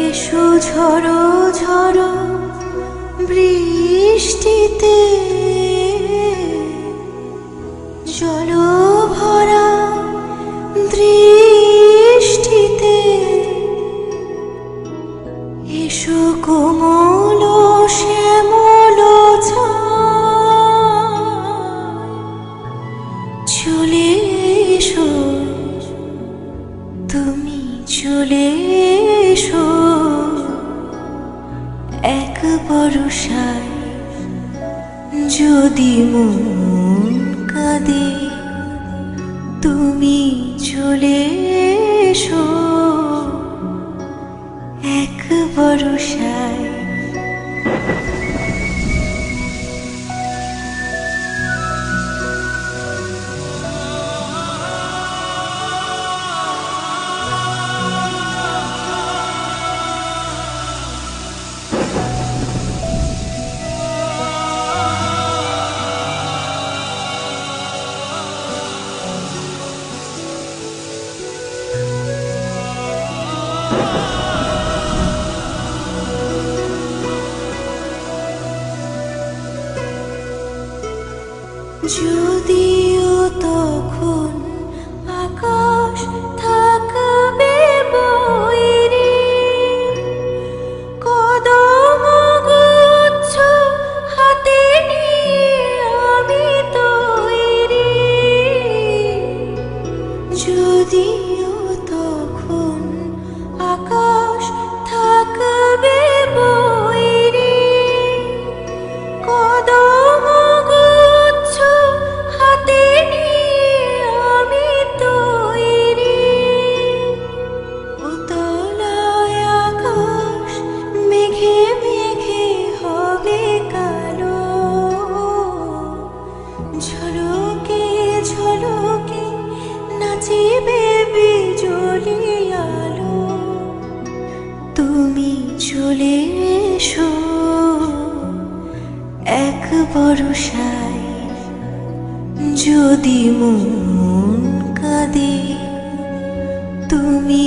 এসো ঝড়ো ঝড়ো বৃষ্টিতে। জল ভরা দৃষ্টিতে। এসো কোমল শ্যামল চলে এসো, তুমি চলে এসো। এক যদি মন কাঁদে তুমি চলে এসো। এক বরসায় যদিও এসো এক বরসায় যদি মন কাঁদে তুমি